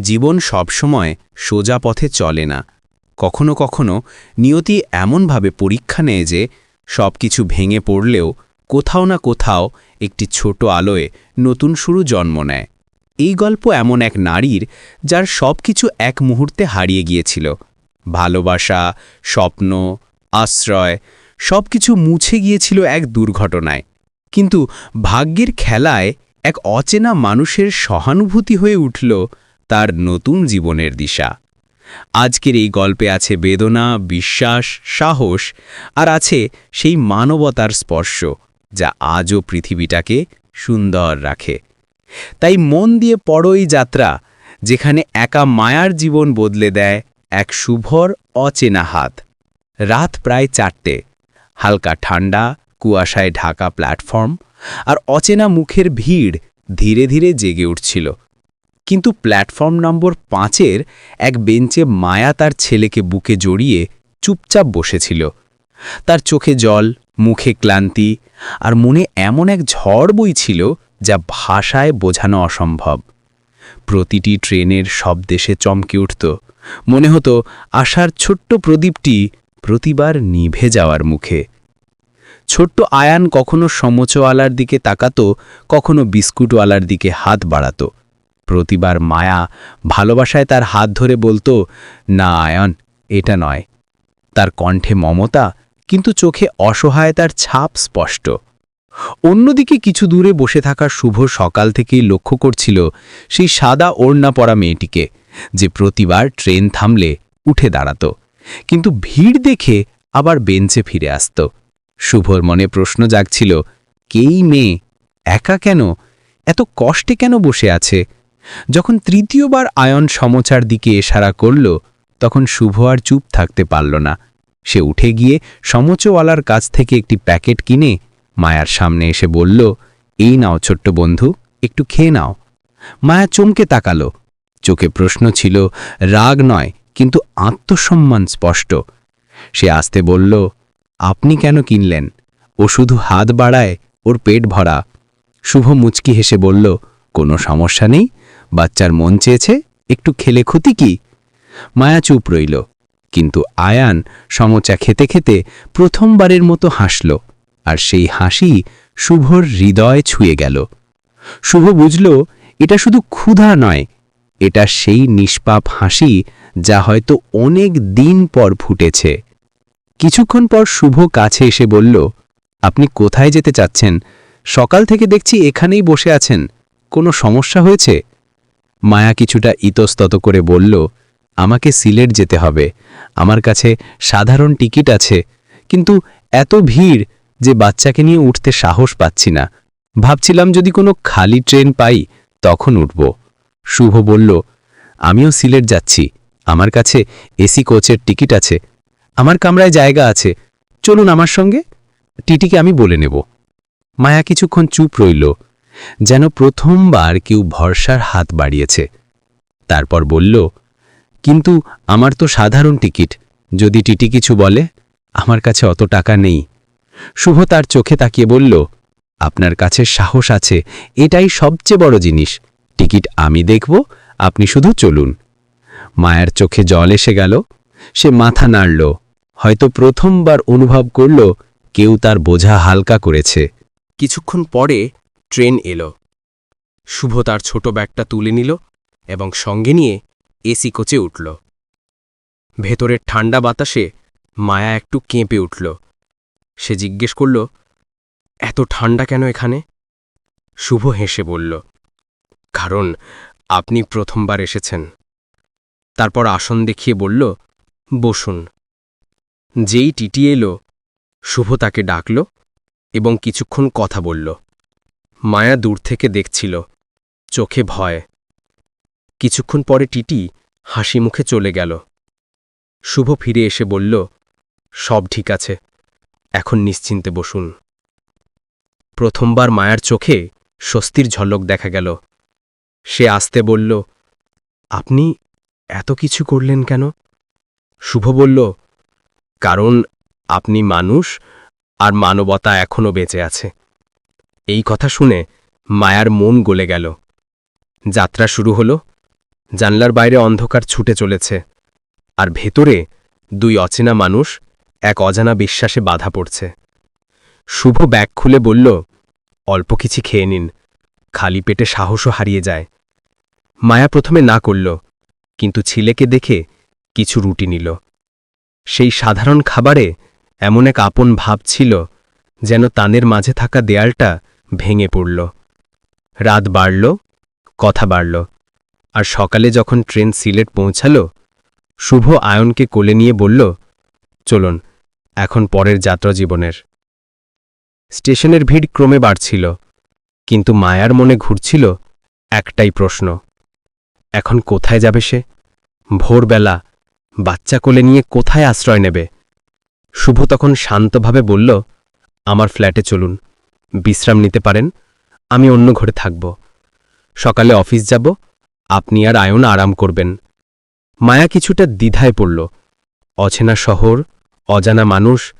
জীবন সবসময় সোজা পথে চলে না। কখনো কখনো নিয়তি এমনভাবে পরীক্ষা নেয় যে সব কিছু ভেঙে পড়লেও কোথাও না কোথাও একটি ছোট আলোয় নতুন শুরু জন্ম নেয়। এই গল্প এমন এক নারীর যার সব কিছু এক মুহূর্তে হারিয়ে গিয়েছিল। ভালোবাসা, স্বপ্ন, আশ্রয় সব কিছু মুছে গিয়েছিল এক দুর্ঘটনায়। কিন্তু ভাগ্যের খেলায় এক অচেনা মানুষের সহানুভূতি হয়ে উঠল তার নতুন জীবনের দিশা। আজকের এই গল্পে আছে বেদনা, বিশ্বাস, সাহস, আর আছে সেই মানবতার স্পর্শ, যা আজও পৃথিবীটাকে সুন্দর রাখে। তাই মন দিয়ে পড়ই যাত্রা, যেখানে একা মায়ার জীবন বদলে দেয় এক শুভর, অচেনা হাত। রাত প্রায় চারটে, হালকা ঠান্ডা, কুয়াশায় ঢাকা প্ল্যাটফর্ম, আর অচেনা মুখের ভিড় ধীরে ধীরে জেগে উঠছিল। কিন্তু প্ল্যাটফর্ম নম্বর পাঁচের এক বেঞ্চে মায়া তার ছেলেকে বুকে জড়িয়ে চুপচাপ বসেছিল। তার চোখে জল, মুখে ক্লান্তি আর মনে এমন এক ঝড় বইছিল যা ভাষায় বোঝানো অসম্ভব। প্রতিটি ট্রেনের শব্দে সে চমকে উঠত। মনে হতো আশার ছোট্ট প্রদীপটি প্রতিবার নিভে যাওয়ার মুখে। ছোট্ট আয়ান কখনো সমোচওয়ালার দিকে তাকাতো, কখনো বিস্কুটওয়ালার দিকে হাত বাড়াতো। প্রতিবার মায়া ভালোবাসায় তার হাত ধরে বলতো, না, আয়ন, এটা নয়। তার কণ্ঠে মমতা, কিন্তু চোখে অসহায়তার ছাপ স্পষ্ট। অন্যদিকে কিছু দূরে বসে থাকা শুভ সকাল থেকেই লক্ষ্য করছিল সেই সাদা ওড়না পরা মেয়েটিকে, যে প্রতিবার ট্রেন থামলে উঠে দাঁড়াত, কিন্তু ভিড় দেখে আবার বেঞ্চে ফিরে আসত। শুভর মনে প্রশ্ন জাগছিল, কেই মেয়ে? একা কেন? এত কষ্টে কেন বসে আছে? যখন তৃতীয়বার আয়ন সমচার দিকে এশারা করল, তখন শুভ আর চুপ থাকতে পারল না। সে উঠে গিয়ে সমচওয়ালার কাছ থেকে একটি প্যাকেট কিনে মায়ার সামনে এসে বলল, এই নাও ছোট্ট বন্ধু, একটু খেয়ে নাও। মায়া চমকে তাকালো। চোখে প্রশ্ন ছিল, রাগ নয়, কিন্তু আত্মসম্মান স্পষ্ট। সে আসতে বলল, আপনি কেন কিনলেন? ও শুধু হাত বাড়ায়, ওর পেট ভরা। শুভ মুচকি হেসে বলল, কোনো সমস্যা নেই বাচ্চার মন চেয়েছে, একটু খেলে ক্ষতি কি? মায়া চুপ রইল। কিন্তু আয়ান সমচা খেতে খেতে প্রথমবারের মতো হাসল, আর সেই হাসি শুভর হৃদয় ছুঁয়ে গেল। শুভ বুঝল, এটা শুধু ক্ষুধা নয়, এটা সেই নিষ্পাপ হাসি যা হয়তো অনেক দিন পর ফুটেছে। কিছুক্ষণ পর শুভ কাছে এসে বলল, আপনি কোথায় যেতে চাচ্ছেন? সকাল থেকে দেখছি এখানেই বসে আছেন। কোনো সমস্যা হয়েছে? মায়া কিছুটা ইতস্তত করে বলল, আমাকে সিলেট যেতে হবে। আমার কাছে সাধারণ টিকিট আছে, কিন্তু এত ভিড় যে বাচ্চাকে নিয়ে উঠতে সাহস পাচ্ছি না। ভাবছিলাম যদি কোনো খালি ট্রেন পাই, তখন উঠব। শুভ বলল, আমিও সিলেট যাচ্ছি। আমার কাছে এসি কোচের টিকিট আছে। আমার কামরায় জায়গা আছে। চলুন আমার সঙ্গে। টিটিকে আমি বলে নেব। মায়া কিছুক্ষণ চুপ রইল। যেন প্রথমবার কেউ ভরসার হাত বাড়িয়েছে। তারপর বলল, কিন্তু আমার তো সাধারণ টিকিট। যদি টিটি কিছু বলে, আমার কাছে অত টাকা নেই। শুভ তার চোখে তাকিয়ে বলল, আপনার কাছে সাহস আছে, এটাই সবচেয়ে বড় জিনিস। টিকিট আমি দেখব, আপনি শুধু চলুন। মায়ের চোখে জল এসে গেল, সে মাথা নাড়ল, হয়তো প্রথমবার অনুভব করল কেউ তার বোঝা হালকা করেছে। কিছুক্ষণ পরে ট্রেন এলো। শুভ তার ছোট ব্যাগটা তুলে নিল এবং সঙ্গে নিয়ে এসি কোচে উঠল। ভেতরের ঠান্ডা বাতাসে মায়া একটু কেঁপে উঠল। সে জিজ্ঞেস করল, এত ঠান্ডা কেন এখানে? শুভ হেসে বলল, কারণ আপনি প্রথমবার এসেছেন। তারপর আসন দেখিয়ে বলল, বসুন। যেই টিটি এলো, শুভ তাকে ডাকল এবং কিছুক্ষণ কথা বলল। মায়া দূর থেকে দেখছিল। চোখে ভয়। কিছুক্ষণ পরে টিটি হাসি মুখে চলে গেল। শুভ ফিরে এসে বলল, সব ঠিক আছে, এখন নিশ্চিন্তে বসুন। প্রথমবার মায়ার চোখে স্বস্তির ঝলক দেখা গেল। সে আসতে বলল, আপনি এত কিছু করলেন কেন? শুভ বলল, কারণ আপনি মানুষ, আর মানবতা এখনও বেঁচে আছে। এই কথা শুনে মায়ার মন গলে গেল। যাত্রা শুরু হল। জানলার বাইরে অন্ধকার ছুটে চলেছে। আর ভেতরে দুই অচেনা মানুষ এক অজানা বিশ্বাসে বাধা পড়ছে। শুভ ব্যাগ খুলে বলল, অল্প কিছু খেয়ে নিন। খালি পেটে সাহসও হারিয়ে যায়। মায়া প্রথমে না করল, কিন্তু ছেলেকে দেখে কিছু রুটি নিল। সেই সাধারণ খাবারে এমন এক আপন ভাব ছিল যেন তানের মাঝে থাকা দেয়ালটা ভেঙে পড়ল। রাত বাড়ল, কথা বাড়ল, আর সকালে যখন ট্রেন সিলেট পৌঁছাল, শুভ আয়নকে কোলে নিয়ে বলল, চলুন, এখন পরের যাত্রা জীবনের। স্টেশনের ভিড় ক্রমে বাড়ছিল, কিন্তু মায়ার মনে ঘুরছিল একটাই প্রশ্ন, এখন কোথায় যাবে সে? ভোরবেলা বাচ্চা কোলে নিয়ে কোথায় আশ্রয় নেবে? শুভ তখন শান্তভাবে বলল, আমার ফ্ল্যাটে চলুন। বিশ্রাম নিতে পারেন, আমি অন্য ঘরে থাকব। সকালে অফিস যাব, আপনি আর আয়ন আরাম করবেন। মায়া কিছুটা দ্বিধায় পড়ল। অচেনা শহর, অজানা মানুষ,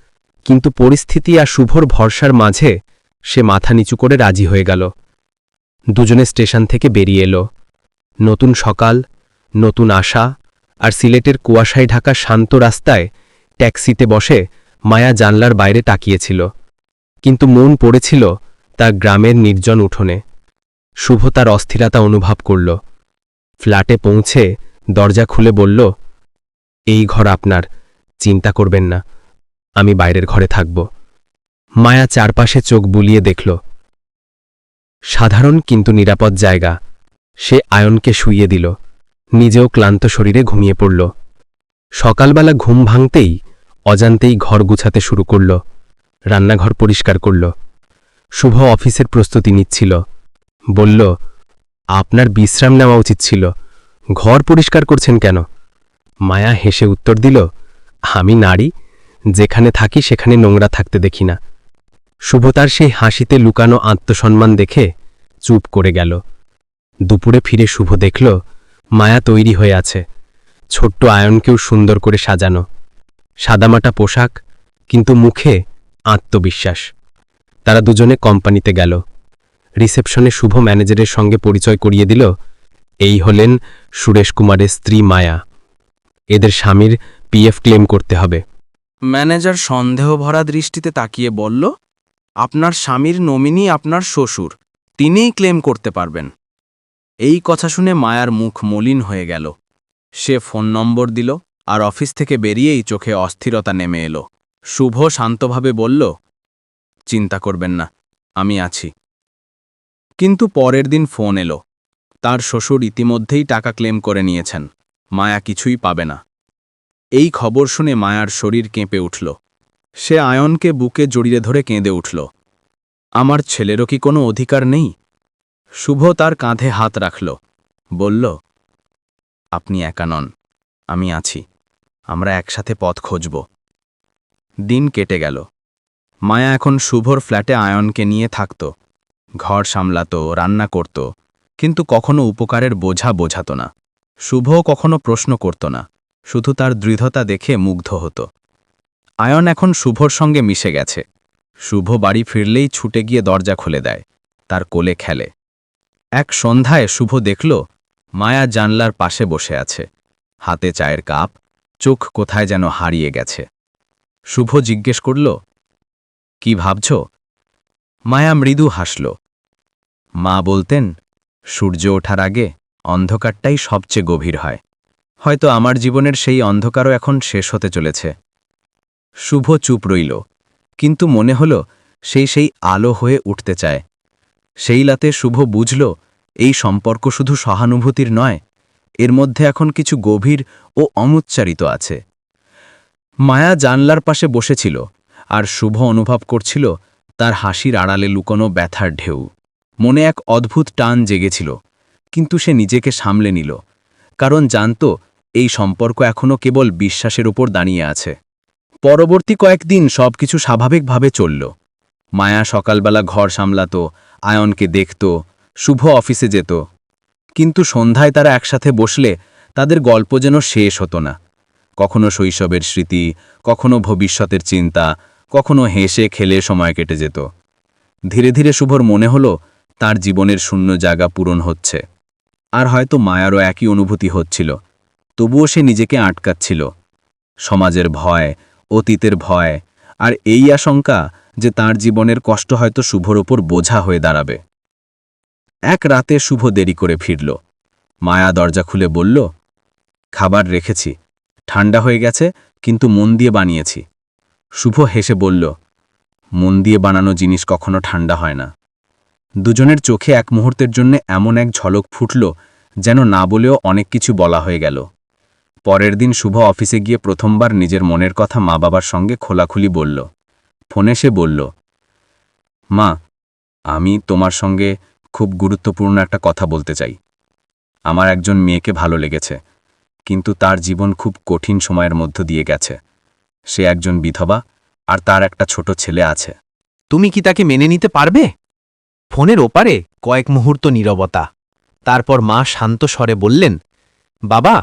কিন্তু পরিস্থিতি আর শুভর ভরসার মাঝে সে মাথা নিচু করে রাজি হয়ে গেল। দুজনে স্টেশন থেকে বেরিয়ে এলো। নতুন সকাল, নতুন আশা, আর সিলেটের কুয়াশায় ঢাকা শান্ত রাস্তায় ট্যাক্সিতে বসে মায়া জানলার বাইরে তাকিয়েছিল। কিন্তু মন পড়েছিল তার গ্রামের নির্জন উঠোনে। শুভ তার অস্থিরতা অনুভব করল। ফ্ল্যাটে পৌঁছে দরজা খুলে বলল, এই ঘর আপনার, চিন্তা করবেন না, আমি বাইরের ঘরে থাকব। মায়া চারপাশে চোখ বুলিয়ে দেখল। সাধারণ কিন্তু নিরাপদ জায়গা, সে আয়নকে শুইয়ে দিল, নিজেও ক্লান্ত শরীরে ঘুমিয়ে পড়ল। সকালবেলা ঘুম ভাঙতেই অজান্তেই ঘর গুছাতে শুরু করল। রান্নাঘর পরিষ্কার করল। শুভ অফিসের প্রস্তুতি নিচ্ছিল। বলল, আপনার বিশ্রাম নেওয়া উচিত ছিল। ঘর পরিষ্কার করছেন কেন? মায়া হেসে উত্তর দিল, আমি নারী, যেখানে থাকি সেখানে নোংরা থাকতে দেখি না। শুভতার সেই হাসিতে লুকানো আত্মসম্মান দেখে চুপ করে গেল। দুপুরে ফিরে শুভ দেখল, মায়া তৈরি হয়ে আছে। ছোট্ট আয়নকেও সুন্দর করে সাজানো। সাদামাটা পোশাক, কিন্তু মুখে আত্মবিশ্বাস। তারা দুজনে কোম্পানিতে গেল। রিসেপশনে শুভ ম্যানেজারের সঙ্গে পরিচয় করিয়ে দিল, এই হলেন সুরেশ কুমারের স্ত্রী মায়া। এদের স্বামীর পিএফ ক্লেম করতে হবে। ম্যানেজার সন্দেহভরা দৃষ্টিতে তাকিয়ে বলল, আপনার স্বামীর নমিনি আপনার শ্বশুর, তিনিই ক্লেম করতে পারবেন। এই কথা শুনে মায়ার মুখ মলিন হয়ে গেল। সে ফোন নম্বর দিল আর অফিস থেকে বেরিয়েই চোখে অস্থিরতা নেমে এলো। শুভ শান্তভাবে বলল, চিন্তা করবেন না, আমি আছি। কিন্তু পরের দিন ফোন এলো। তার শ্বশুর ইতিমধ্যেই টাকা ক্লেম করে নিয়েছেন, মায়া কিছুই পাবে না। এই খবর শুনে মায়ার শরীর কেঁপে উঠল। সে আয়নকে বুকে জড়িয়ে ধরে কেঁদে উঠল, আমার ছেলেরও কি কোনো অধিকার নেই? শুভ তার কাঁধে হাত রাখল, বলল, আপনি একা নন, আমি আছি, আমরা একসাথে পথ খুঁজব। দিন কেটে গেল। মায়া এখন শুভর ফ্ল্যাটে আয়নকে নিয়ে থাকত। ঘর সামলাত, রান্না করত, কিন্তু কখনো উপকারের বোঝা বোঝাত না। শুভ কখনো প্রশ্ন করত না, শুধু তার দৃঢ়তা দেখে মুগ্ধ হতো। আয়ন এখন শুভর সঙ্গে মিশে গেছে। শুভ বাড়ি ফিরলেই ছুটে গিয়ে দরজা খুলে দেয়, তার কোলে খেলে। এক সন্ধ্যায় শুভ দেখল, মায়া জানলার পাশে বসে আছে। হাতে চায়ের কাপ, চোখ কোথায় যেন হারিয়ে গেছে। শুভ জিজ্ঞেস করল, কি ভাবছ? মায়া মৃদু হাসল, মা বলতেন, সূর্য ওঠার আগে অন্ধকারটাই সবচেয়ে গভীর হয়। হয়তো আমার জীবনের সেই অন্ধকারও এখন শেষ হতে চলেছে। শুভ চুপ রইল, কিন্তু মনে হল সেই সেই আলো হয়ে উঠতে চায়। সেই লাতে শুভ বুঝল, এই সম্পর্ক শুধু সহানুভূতির নয়, এর মধ্যে এখন কিছু গভীর ও অমুচ্চারিত আছে। মায়া জানলার পাশে বসেছিল আর শুভ অনুভব করছিল তার হাসির আড়ালে লুকোনো ব্যথার ঢেউ। মনে এক অদ্ভুত টান জেগেছিল, কিন্তু সে নিজেকে সামলে নিল, কারণ জানত এই সম্পর্ক এখনও কেবল বিশ্বাসের ওপর দাঁড়িয়ে আছে। পরবর্তী কয়েকদিন সবকিছু স্বাভাবিকভাবে চলল। মায়া সকালবেলা ঘর সামলাত, আয়নকে দেখত, শুভ অফিসে যেত, কিন্তু সন্ধ্যায় তারা একসাথে বসলে তাদের গল্প যেন শেষ হতো না। কখনো শৈশবের স্মৃতি, কখনো ভবিষ্যতের চিন্তা, কখনো হেসে খেলে সময় কেটে যেত। ধীরে ধীরে শুভর মনে হলো, তার জীবনের শূন্য জায়গা পূরণ হচ্ছে। আর হয়তো মায়ারও একই অনুভূতি হচ্ছিল, তবুও সে নিজেকে আটকাচ্ছিল। সমাজের ভয়, অতীতের ভয়, আর এই আশঙ্কা যে তার জীবনের কষ্ট হয়তো শুভর ওপর বোঝা হয়ে দাঁড়াবে। এক রাতে শুভ দেরি করে ফিরল। মায়া দরজা খুলে বলল, খাবার রেখেছি। ঠান্ডা হয়ে গেছে, কিন্তু মন দিয়ে বানিয়েছি। শুভ হেসে বলল, মন দিয়ে বানানো জিনিস কখনো ঠান্ডা হয় না। দুজনের চোখে এক মুহূর্তের জন্য এমন এক ঝলক ফুটল, যেন না বলেও অনেক কিছু বলা হয়ে গেল। পরের দিন শুভ অফিসে গিয়ে প্রথমবার নিজের মনের কথা মা বাবার সঙ্গে খোলাখুলি বলল। ফোনে সে বলল, মা, আমি তোমার সঙ্গে খুব গুরুত্বপূর্ণ একটা কথা বলতে চাই। আমার একজন মেয়েকে ভালো লেগেছে। কিন্তু তার জীবন খুব কঠিন সময়ের মধ্য দিয়ে গেছে। সে একজন বিধবা, আর তার একটা ছোট ছেলে আছে। তুমি কি তাকে মেনে নিতে পারবে? ফোনের ওপারে কয়েক মুহূর্ত নীরবতা। তারপর মা শান্ত স্বরে বললেন, বাবা,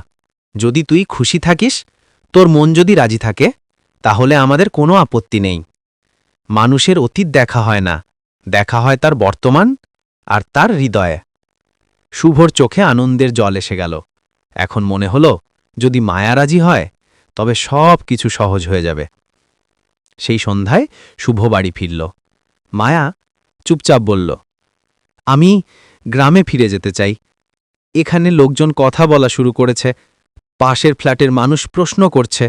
যদি তুই খুশি থাকিস, তোর মন যদি রাজি থাকে, তাহলে আমাদের কোনো আপত্তি নেই। মানুষের অতীত দেখা হয় না, দেখা হয় তার বর্তমান আর তার হৃদয়ে। শুভর চোখে আনন্দের জল এসে গেল। এখন মনে হলো, যদি মায়া রাজি হয়, তবে সব কিছু সহজ হয়ে যাবে। সেই সন্ধ্যায় শুভ বাড়ি ফিরল। মায়া চুপচাপ বলল, আমি গ্রামে ফিরে যেতে চাই। এখানে লোকজন কথা বলা শুরু করেছে। পাশের ফ্ল্যাটের মানুষ প্রশ্ন করছে।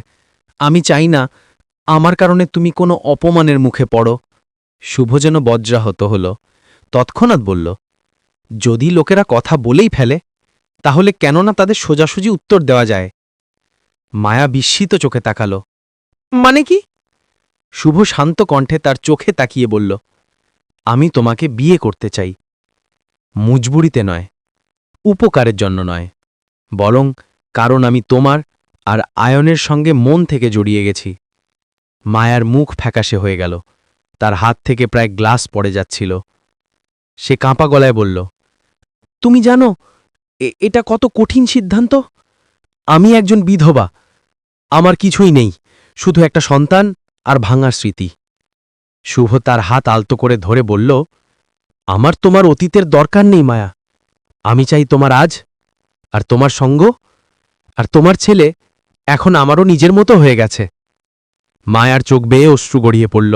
আমি চাই না আমার কারণে তুমি কোনো অপমানের মুখে পড়ো। শুভ যেন বজ্রাহত হল। তৎক্ষণাৎ বলল, যদি লোকেরা কথা বলেই ফেলে তাহলে কেন না তাদের সোজাসুজি উত্তর দেওয়া যায়। মায়া বিস্মিত চোখে তাকালো। মানে কি? শুভ শান্ত কণ্ঠে তার চোখে তাকিয়ে বলল, আমি তোমাকে বিয়ে করতে চাই। মুজবুরিতে নয়, উপকারের জন্য নয়। বরং কারণ আমি তোমার আর আয়নের সঙ্গে মন থেকে জড়িয়ে গেছি। মায়ার মুখ ফ্যাকাশে হয়ে গেল। তার হাত থেকে প্রায় গ্লাস পড়ে যাচ্ছিল। সে কাঁপা গলায় বলল, তুমি জানো এটা কত কঠিন সিদ্ধান্ত? আমি একজন বিধবা, আমার কিছুই নেই, শুধু একটা সন্তান আর ভাঙার স্মৃতি। শুভ তার হাত আলতো করে ধরে বলল, আমার তোমার অতীতের দরকার নেই, মায়া। আমি চাই তোমার আজ, আর তোমার সঙ্গ, আর তোমার ছেলে এখন আমারও নিজের মতো হয়ে গেছে। মায়ার চোখ বেয়ে অশ্রু গড়িয়ে পড়ল।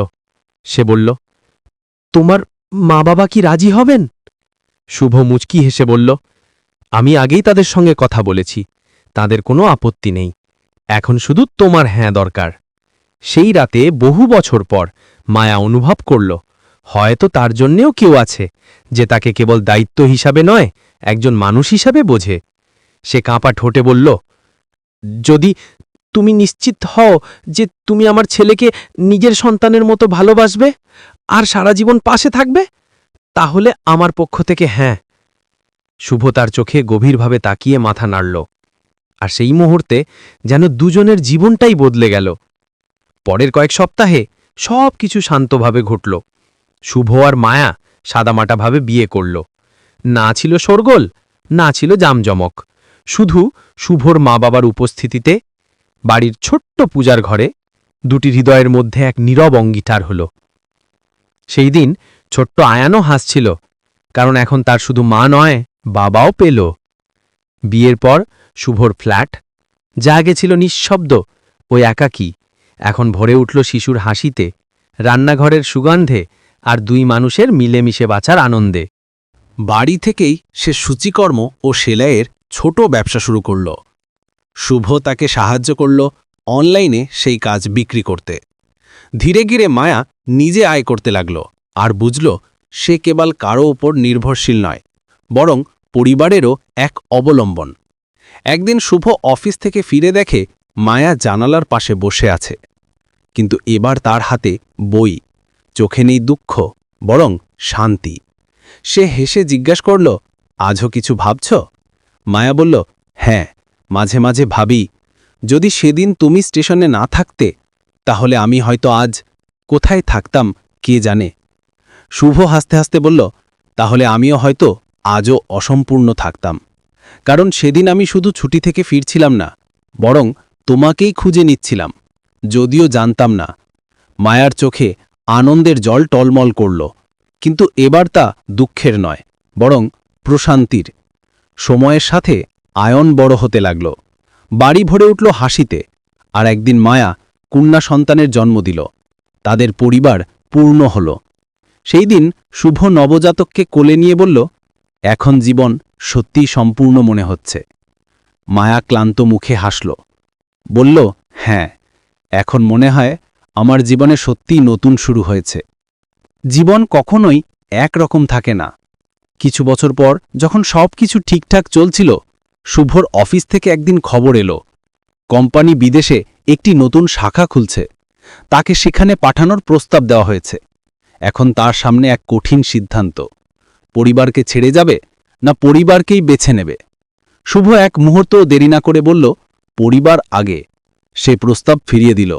সে বলল, তোমার মা বাবা কি রাজি হবেন? শুভ মুচকি হেসে বলল আমি আগেই তাদের সঙ্গে কথা বলেছি, তাদের কোনো আপত্তি নেই। এখন শুধু তোমার হ্যাঁ দরকার। সেই রাতে বহু বছর পর মায়া অনুভব করল, হয়তো তার জন্যেও কেউ আছে যে তাকে কেবল দায়িত্ব হিসাবে নয়, একজন মানুষ হিসাবে বোঝে। সে কাঁপা ঠোঁটে বলল, যদি তুমি নিশ্চিত হও যে তুমি আমার ছেলেকে নিজের সন্তানের মতো ভালোবাসবে আর সারা জীবন পাশে থাকবে, তাহলে আমার পক্ষ থেকে হ্যাঁ শুভ তার চোখে গভীরভাবে তাকিয়ে মাথা নাড়ল। আর সেই মুহূর্তে যেন দুজনের জীবনটাই বদলে গেল। পরের কয়েক সপ্তাহে সব কিছু শান্তভাবে ঘটল। শুভ আর মায়া সাদামাটাভাবে বিয়ে করল। না ছিল শোরগোল, না ছিল জামজমক। শুধু শুভর মা বাবার উপস্থিতিতে বাড়ির ছোট্ট পূজার ঘরে দুটি হৃদয়ের মধ্যে এক নীরব অঙ্গীকার হল। সেই দিন ছোট্ট আয়ানও হাসছিল, কারণ এখন তার শুধু মা নয় বাবাও পেল। বিয়ের পর শুভর ফ্ল্যাট। যা আগে ছিল নিঃশব্দ, ও একাকী, এখন ভরে উঠল শিশুর হাসিতে, রান্নাঘরের সুগন্ধে আর দুই মানুষের মিলেমিশে বাঁচার আনন্দে। বাড়ি থেকেই সে সূচিকর্ম ও সেলাইয়ের ছোট ব্যবসা শুরু করল। শুভ তাকে সাহায্য করল অনলাইনে সেই কাজ বিক্রি করতে। ধীরে ধীরে মায়া নিজে আয় করতে লাগল আর বুঝল সে কেবল কারও ওপর নির্ভরশীল নয়, বরং পরিবারেরও এক অবলম্বন। একদিন শুভ অফিস থেকে ফিরে দেখে মায়া জানালার পাশে বসে আছে। কিন্তু এবার তার হাতে বই, চোখে নেই দুঃখ, বরং শান্তি। সে হেসে জিজ্ঞাসা করল, আজও কিছু ভাবছ? মায়া বলল হ্যাঁ মাঝে মাঝে ভাবি। যদি সেদিন তুমি স্টেশনে না থাকতে, তাহলে আমি হয়তো আজ কোথায় থাকতাম, কে জানে? শুভ হাসতে হাসতে বলল, তাহলে আমিও হয়তো আজও অসম্পূর্ণ থাকতাম। কারণ সেদিন আমি শুধু ছুটি থেকে ফিরছিলাম না, বরং তোমাকেই খুঁজে নিচ্ছিলাম, যদিও জানতাম না। মায়ার চোখে আনন্দের জল টলমল করল, কিন্তু এবার তা দুঃখের নয়, বরং প্রশান্তির। সময়ের সাথে আয়ন বড় হতে লাগল। বাড়ি ভরে উঠল হাসিতে, আর একদিন মায়া কন্যা সন্তানের জন্ম দিল, তাদের পরিবার পূর্ণ হল। সেই দিন শুভ নবজাতককে কোলে নিয়ে বলল এখন জীবন সত্যিই সম্পূর্ণ মনে হচ্ছে। মায়া ক্লান্ত মুখে হাসল। বলল হ্যাঁ এখন মনে হয় আমার জীবনে সত্যিই নতুন শুরু হয়েছে। জীবন কখনোই একরকম থাকে না। কিছু বছর পর যখন সব কিছু ঠিকঠাক চলছিল, শুভর অফিস থেকে একদিন খবর এলো। কোম্পানি বিদেশে একটি নতুন শাখা খুলছে। তাকে সেখানে পাঠানোর প্রস্তাব দেওয়া হয়েছে। এখন তার সামনে এক কঠিন সিদ্ধান্ত। পরিবারকে ছেড়ে যাবে না পরিবারকেই বেছে নেবে? শুভ এক মুহূর্ত দেরি না করে বলল, পরিবার আগে। সে প্রস্তাব ফিরিয়ে দিল।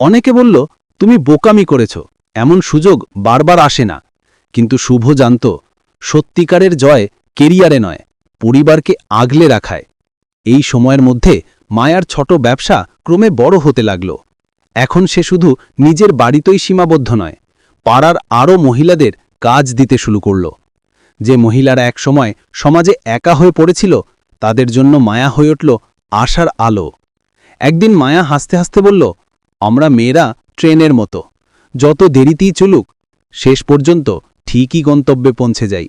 অনেকে বলল, তুমি বোকামি করেছ, এমন সুযোগ বারবার আসে না। কিন্তু শুভ জানত, সত্যিকারের জয় কেরিয়ারে নয়, পরিবারকে আগলে রাখায়। এই সময়ের মধ্যে মায়ার ছোট ব্যবসা ক্রমে বড় হতে লাগল। এখন সে শুধু নিজের বাড়িতেই সীমাবদ্ধ নয়, পাড়ার আরও মহিলাদের কাজ দিতে শুরু করল। যে মহিলারা একসময় সমাজে একা হয়ে পড়েছিল, তাদের জন্য মায়া হয়ে উঠল আশার আলো। একদিন মায়া হাসতে হাসতে বলল, আমরা মেয়েরা ট্রেনের মতো। যত দেরিতেই চলুক, শেষ পর্যন্ত ঠিকই গন্তব্যে পৌঁছে যাই।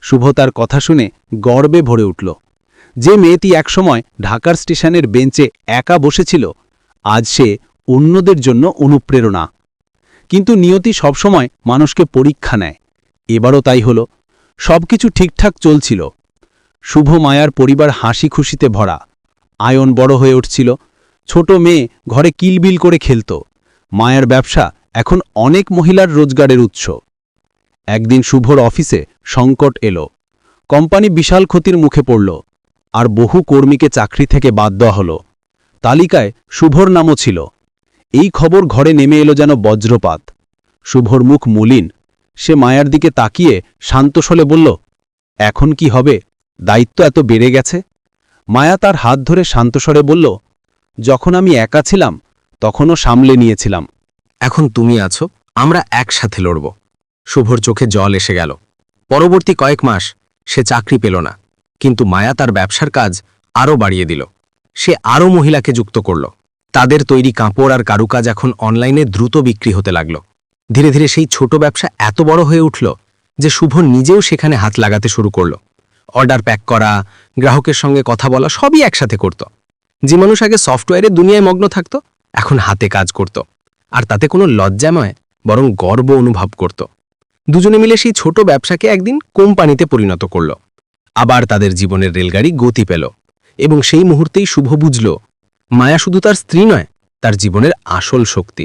শুভ তার কথা শুনে গর্বে ভরে উঠল। যে মেয়েটি একসময় ঢাকার স্টেশনের বেঞ্চে একা বসেছিল, আজ সে অন্যদের জন্য অনুপ্রেরণা। কিন্তু নিয়তি সবসময় মানুষকে পরীক্ষা নেয়। এবারও তাই হল। সবকিছু ঠিকঠাক চলছিল। শুভ মায়ার পরিবার হাসি খুশিতে ভরা। আয়ন বড় হয়ে উঠছিল। ছোট মেয়ে ঘরে কিলবিল করে খেলত। মায়ার ব্যবসা এখন অনেক মহিলার রোজগারের উৎস। একদিন শুভর অফিসে সংকট এলো। কোম্পানি বিশাল ক্ষতির মুখে পড়ল। আর বহু কর্মীকে চাকরি থেকে বাদ দেওয়া হল। তালিকায় শুভর নামও ছিল। এই খবর ঘরে নেমে এলো যেন বজ্রপাত। শুভর মুখ মলিন সে মায়ার দিকে তাকিয়ে শান্তস্বলে বলল, এখন কি হবে? দায়িত্ব এত বেড়ে গেছে? মায়া তার হাত ধরে শান্তস্বরে বলল, যখন আমি একা ছিলাম, তখনও সামলে নিয়েছিলাম। এখন তুমি আছো, আমরা একসাথে লড়ব। শুভর চোখে জল এসে গেল। পরবর্তী কয়েক মাস সে চাকরি পেল না, কিন্তু মায়া তার ব্যবসার কাজ আরও বাড়িয়ে দিল। সে আরও মহিলাকে যুক্ত করল। তাদের তৈরি কাপড় আর কারুকাজ এখন অনলাইনে দ্রুত বিক্রি হতে লাগল। ধীরে ধীরে সেই ছোট ব্যবসা এত বড় হয়ে উঠল যে শুভ নিজেও সেখানে হাত লাগাতে শুরু করল। অর্ডার প্যাক করা, গ্রাহকের সঙ্গে কথা বলা, সবই একসাথে করত। যে মানুষ আগে সফটওয়্যারের দুনিয়ায় মগ্ন থাকত, এখন হাতে কাজ করত। আর তাতে কোনো লজ্জাময় বরং গর্ব অনুভব করত। দুজনে মিলে সেই ছোট ব্যবসাকে একদিন কোম্পানিতে পরিণত করল। আবার তাদের জীবনের রেলগাড়ি গতি পেল এবং সেই মুহূর্তেই শুভ বুঝল, মায়া শুধু তার স্ত্রী নয়, তার জীবনের আসল শক্তি।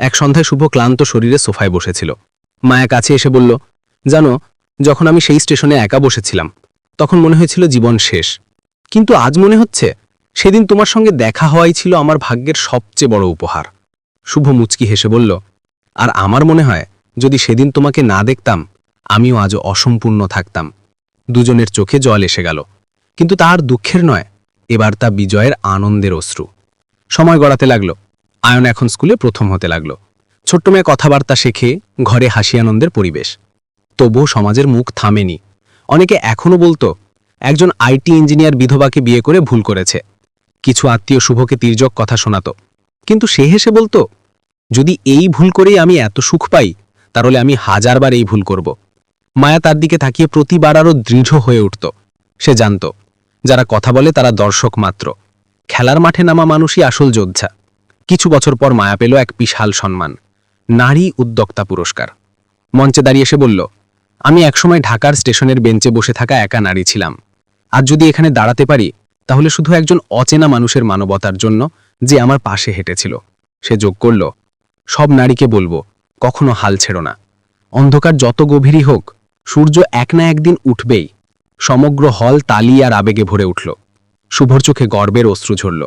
এক সন্ধ্যায় শুভ ক্লান্ত শরীরে সোফায় বসেছিল। মায়া কাছে এসে বলল, জানো, যখন আমি সেই স্টেশনে একা বসেছিলাম, তখন মনে হয়েছিল জীবন শেষ। কিন্তু আজ মনে হচ্ছে, সেদিন তোমার সঙ্গে দেখা হওয়াই ছিল আমার ভাগ্যের সবচেয়ে বড় উপহার। শুভ মুচকি হেসে বলল, আর আমার মনে হয়, যদি সেদিন তোমাকে না দেখতাম, আমিও আজও অসম্পূর্ণ থাকতাম। দুজনের চোখে জল এসে গেল। কিন্তু তার দুঃখের নয়, এবার তা বিজয়ের আনন্দের অশ্রু। সময় গড়াতে লাগল। আয়ন এখন স্কুলে প্রথম হতে লাগল। ছোট্ট মেয়ে কথাবার্তা শেখে ঘরে হাসি আনন্দের পরিবেশ। তবুও সমাজের মুখ থামেনি। অনেকে এখনও বলতো, একজন আইটি ইঞ্জিনিয়ার বিধবাকে বিয়ে করে ভুল করেছে। কিছু আত্মীয় শুভকে তির্যক কথা শোনাত। কিন্তু সে হেসে বলতো, যদি এই ভুল করেই আমি এত সুখ পাই, তাহলে আমি হাজারবার এই ভুল করব। মায়া তার দিকে তাকিয়ে প্রতিবার আরও দৃঢ় হয়ে উঠত। সে জানত, যারা কথা বলে তারা দর্শক মাত্র। খেলার মাঠে নামা মানুষই আসল যোদ্ধা। কিছু বছর পর মায়া পেল এক বিশাল সম্মান, নারী উদ্যোক্তা পুরস্কার। মঞ্চে দাঁড়িয়ে সে বলল, আমি একসময় ঢাকার স্টেশনের বেঞ্চে বসে থাকা একা নারী ছিলাম। আর যদি এখানে দাঁড়াতে পারি, তাহলে শুধু একজন অচেনা মানুষের মানবতার জন্য যে আমার পাশে হেঁটেছিল। সে যোগ করল, সব নারীকে বলব, কখনো হাল ছেড়ো না। অন্ধকার যত গভীরই হোক, সূর্য এক না একদিন উঠবেই। সমগ্র হল তালি আর আবেগে ভরে উঠল। শুভর চোখে গর্বের অশ্রু ঝরল।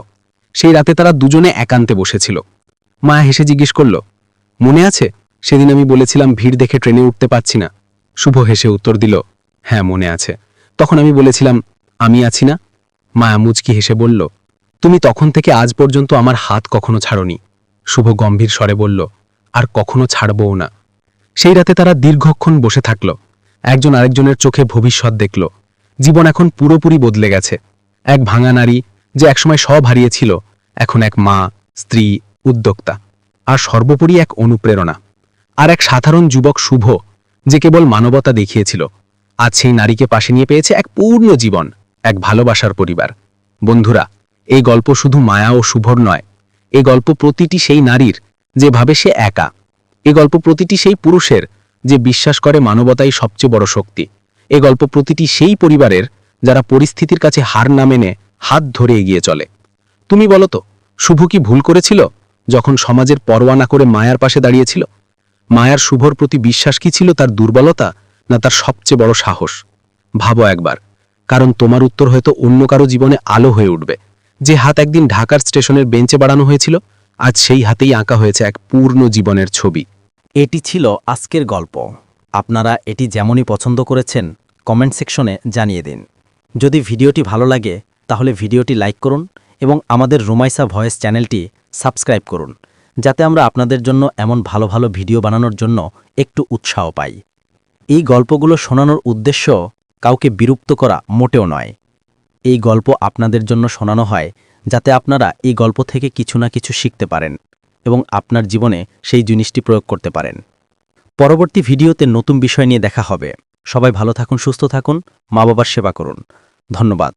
সেই রাতে তারা দুজনে একান্তে বসেছিল। মা হেসে জিজ্ঞেস করল, মনে আছে? সেদিন আমি বলেছিলাম ভিড় দেখে ট্রেনে উঠতে পারছি না। শুভ হেসে উত্তর দিল হ্যাঁ মনে আছে। তখন আমি বলেছিলাম, আমি আছি না? মায়া মুচকি হেসে বলল, তুমি তখন থেকে আজ পর্যন্ত আমার হাত কখনো ছাড়নি। শুভ গম্ভীর স্বরে বলল, আর কখনো ছাড়বও না। সেই রাতে তারা দীর্ঘক্ষণ বসে থাকল। একজন আরেকজনের চোখে ভবিষ্যৎ দেখল। জীবন এখন পুরোপুরি বদলে গেছে। এক ভাঙা নারী যে একসময় সব হারিয়েছিল, এখন এক মা, স্ত্রী, উদ্যোক্তা, আর সর্বোপরি এক অনুপ্রেরণা, আর এক সাধারণ যুবক শুভ, যে কেবল মানবতা দেখিয়েছিল। আজ সেই নারীকে পাশে নিয়ে পেয়েছে এক পূর্ণ জীবন, এক ভালোবাসার পরিবার। বন্ধুরা, এই গল্প শুধু মায়া ও শুভর নয়, এই গল্প প্রতিটি সেই নারীর যেভাবে সে একা, এ গল্প প্রতিটি সেই পুরুষের যে বিশ্বাস করে মানবতাই সবচেয়ে বড় শক্তি, এ গল্প প্রতিটি সেই পরিবারের যারা পরিস্থিতির কাছে হার না মেনে হাত ধরে এগিয়ে চলে। তুমি বলো তো, শুভ কি ভুল করেছিল যখন সমাজের পরোয়া না করে মায়ার পাশে দাঁড়িয়েছিল? মায়ার শুভর প্রতি বিশ্বাস কি ছিল তার দুর্বলতা না তার সবচেয়ে বড় সাহস? ভাবো একবার, কারণ তোমার উত্তর হয়তো অন্য কারও জীবনে আলো হয়ে উঠবে। যে হাত একদিন ঢাকার স্টেশনের বেঞ্চে বাড়ানো হয়েছিল, আজ সেই হাতেই আঁকা হয়েছে এক পূর্ণ জীবনের ছবি। এটি ছিল আজকের গল্প। আপনারা এটি যেমনই পছন্দ করেছেন, কমেন্ট সেকশনে জানিয়ে দিন। যদি ভিডিওটি ভালো লাগে তাহলে ভিডিওটি লাইক করুন এবং আমাদের রুমাইসা ভয়েস চ্যানেলটি সাবস্ক্রাইব করুন, যাতে আমরা আপনাদের জন্য এমন ভালো ভালো ভিডিও বানানোর জন্য একটু উৎসাহ পাই। এই গল্পগুলো শোনানোর উদ্দেশ্য কাউকে বিরক্ত করা মোটেও নয়। এই গল্প আপনাদের জন্য শোনানো হয় যাতে আপনারা এই গল্প থেকে কিছু না কিছু শিখতে পারেন এবং আপনার জীবনে সেই জিনিসটি প্রয়োগ করতে পারেন। পরবর্তী ভিডিওতে নতুন বিষয় নিয়ে দেখা হবে। সবাই ভালো থাকুন, সুস্থ থাকুন মা বাবার সেবা করুন। ধন্যবাদ।